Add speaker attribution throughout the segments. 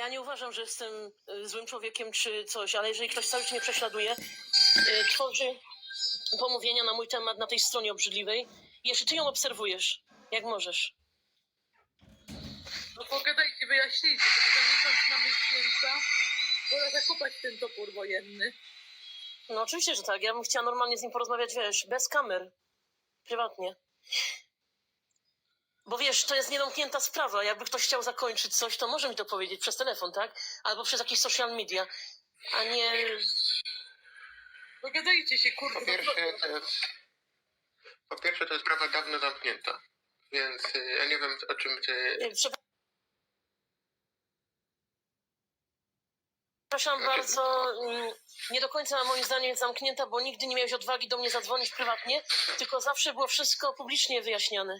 Speaker 1: ja nie uważam, że jestem y, złym człowiekiem czy coś, ale jeżeli ktoś cały czas mnie prześladuje, y, tworzy pomówienia na mój temat na tej stronie obrzydliwej, jeszcze ty ją obserwujesz, jak możesz.
Speaker 2: No pogadajcie, wyjaśnijcie, żeby za miesiąc mamy święta. Pora zakopać ten topór wojenny.
Speaker 1: No oczywiście, że tak. Ja bym chciała normalnie z nim porozmawiać, wiesz, bez kamer. Prywatnie. Bo wiesz, to jest niedomknięta sprawa. Jakby ktoś chciał zakończyć coś, to może mi to powiedzieć przez telefon, tak? Albo przez jakieś social media. A nie...
Speaker 2: Dogadajcie się, kurde.
Speaker 3: Po pierwsze, to jest, po pierwsze, to jest sprawa dawno zamknięta. Więc y, ja nie wiem, o czym ty...
Speaker 1: Przepraszam bardzo, mm, nie do końca moim zdaniem jest zamknięta, bo nigdy nie miałeś odwagi do mnie zadzwonić prywatnie, tylko zawsze było wszystko publicznie wyjaśniane.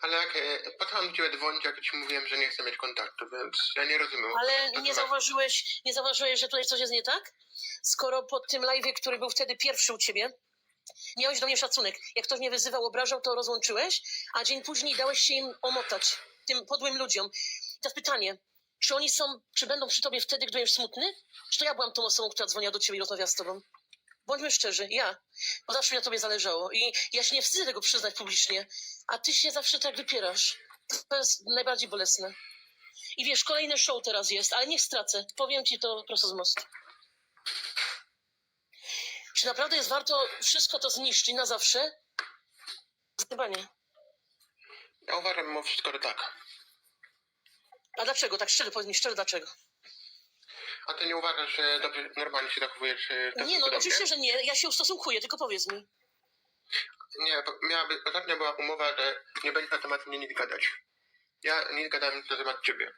Speaker 3: Ale jak, po co mam do ciebie dzwonić, jak ci mówiłem, że nie chcę mieć kontaktu, więc ja nie rozumiem.
Speaker 1: Ale nie zauważyłeś, nie zauważyłeś, że tutaj coś jest nie tak? Skoro po tym live'ie, który był wtedy pierwszy u ciebie, miałeś do mnie szacunek. Jak ktoś mnie wyzywał, obrażał, to rozłączyłeś, a dzień później dałeś się im omotać, tym podłym ludziom. Teraz pytanie, czy oni są, czy będą przy tobie wtedy, gdy będziesz smutny? Czy to ja byłam tą osobą, która dzwoniła do ciebie i rozmawiała z tobą? Bądźmy szczerzy, ja. Bo zawsze mi na tobie zależało i ja się nie wstydzę tego przyznać publicznie, a ty się zawsze tak wypierasz. To jest najbardziej bolesne. I wiesz, kolejne show teraz jest, ale niech stracę. Powiem ci to prosto z mostu. Czy naprawdę jest warto wszystko to zniszczyć na zawsze? Chyba nie.
Speaker 3: Ja uważam mimo wszystko, że tak.
Speaker 1: A dlaczego? Tak szczerze, powiedz mi szczerze, dlaczego?
Speaker 3: A ty nie uważasz, że dobrze, normalnie się zachowujesz y, w
Speaker 1: Nie, no oczywiście, że nie. Ja się ustosunkuję, tylko powiedz mi.
Speaker 3: Nie, bo miałaby, ostatnio była umowa, że nie będzie na temat mnie nic gadać. Ja nie gadałem na temat ciebie.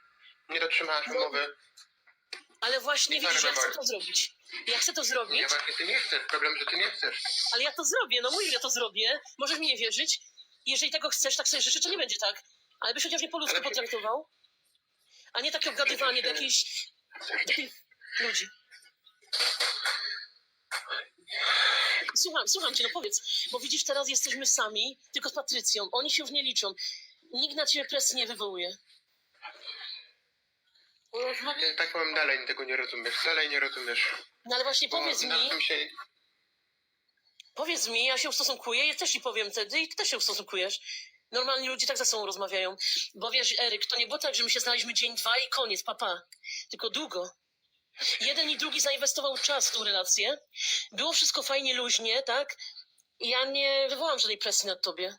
Speaker 3: Nie dotrzymałaś
Speaker 1: No,
Speaker 3: umowy.
Speaker 1: Ale właśnie
Speaker 3: Nie
Speaker 1: widzisz, ja chcę to zrobić. Ja chcę to
Speaker 3: Nie,
Speaker 1: zrobić,
Speaker 3: właśnie ty nie chcesz. Problem, że ty nie chcesz.
Speaker 1: ale ja to zrobię. No mówię, ja to zrobię. Możesz mi nie wierzyć. Jeżeli tego chcesz, tak sobie życzę, to nie będzie tak. Ale byś chociaż mnie po ludzku
Speaker 3: Ale-
Speaker 1: potraktował. A nie takie obgadywanie do tych ludzi. Słucham, słucham cię, no powiedz, bo widzisz, teraz jesteśmy sami, tylko z Patrycją. Oni się już nie liczą. Nikt na ciebie presji nie wywołuje.
Speaker 2: Porozmawiaj.
Speaker 3: Ty, tak powiem, dalej tego nie rozumiesz. Dalej nie rozumiesz.
Speaker 1: No ale właśnie
Speaker 3: Bo
Speaker 1: powiedz
Speaker 3: na
Speaker 1: mi,
Speaker 3: tym się...
Speaker 1: powiedz mi, ja się ustosunkuję, ja też ci powiem wtedy i ty też się ustosunkujesz. Normalni ludzie tak ze sobą rozmawiają. Bo wiesz, Eryk, to nie było tak, że my się znaliśmy dzień, dwa i koniec, papa. Tylko długo. Jeden i drugi zainwestował czas w tą relację. Było wszystko fajnie, luźnie, tak? I ja nie wywołam żadnej presji nad tobie.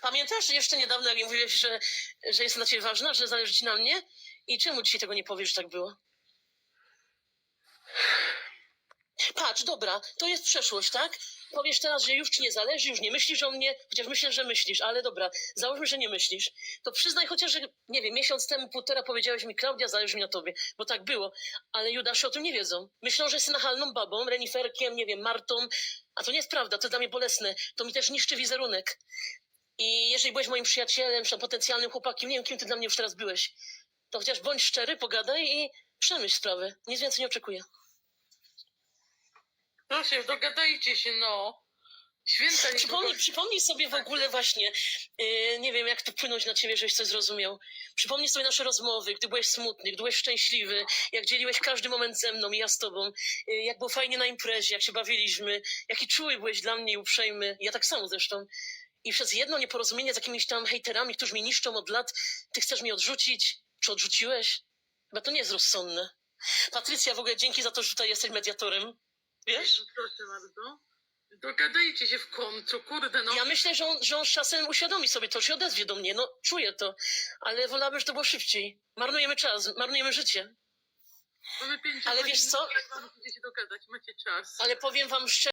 Speaker 1: Pamiętasz jeszcze niedawno, jak mówiłeś, że, że jest dla ciebie ważna, że zależy ci na mnie? I czemu dzisiaj tego nie powiesz, że tak było? Patrz, dobra, to jest przeszłość, tak? Powiesz teraz, że już ci nie zależy, już nie myślisz o mnie, chociaż myślę, że myślisz, ale dobra, załóżmy, że nie myślisz. To przyznaj chociaż, że, nie wiem, miesiąc temu, półtora powiedziałeś mi, Klaudia, zależy mi na tobie, bo tak było. Ale Judasze o tym nie wiedzą. Myślą, że jesteś nachalną babą, reniferkiem, nie wiem, Martą, a to nie jest prawda, to dla mnie bolesne. To mi też niszczy wizerunek. I jeżeli byłeś moim przyjacielem, czy potencjalnym chłopakiem, nie wiem, kim ty dla mnie już teraz byłeś, to chociaż bądź szczery, pogadaj i przemyśl sprawę. Nic więcej nie oczekuję.
Speaker 2: Proszę, dogadajcie się, no. Święta nie
Speaker 1: Przypomnij, przypomnij sobie w ogóle właśnie, yy, nie wiem jak to wpłynąć na ciebie, żebyś coś zrozumiał. Przypomnij sobie nasze rozmowy, gdy byłeś smutny, gdy byłeś szczęśliwy, jak dzieliłeś każdy moment ze mną i ja z tobą, yy, jak było fajnie na imprezie, jak się bawiliśmy, jaki czuły byłeś dla mnie i uprzejmy, ja tak samo zresztą. I przez jedno nieporozumienie z jakimiś tam hejterami, którzy mnie niszczą od lat, ty chcesz mnie odrzucić? Czy odrzuciłeś? Chyba to nie jest rozsądne. Patrycja, w ogóle dzięki za to, że tutaj jesteś mediatorem. Wiesz?
Speaker 2: Proszę bardzo. Dogadajcie się w końcu, kurde, no.
Speaker 1: Ja myślę, że on, że on z czasem uświadomi sobie to, się odezwie do mnie. No, czuję to. Ale wolałabym, żeby to było szybciej. Marnujemy czas, marnujemy życie.
Speaker 2: Mamy pięć
Speaker 1: ale
Speaker 2: godzin,
Speaker 1: wiesz co?
Speaker 2: Jak wam dogadać, macie czas.
Speaker 1: Ale powiem wam szczerze,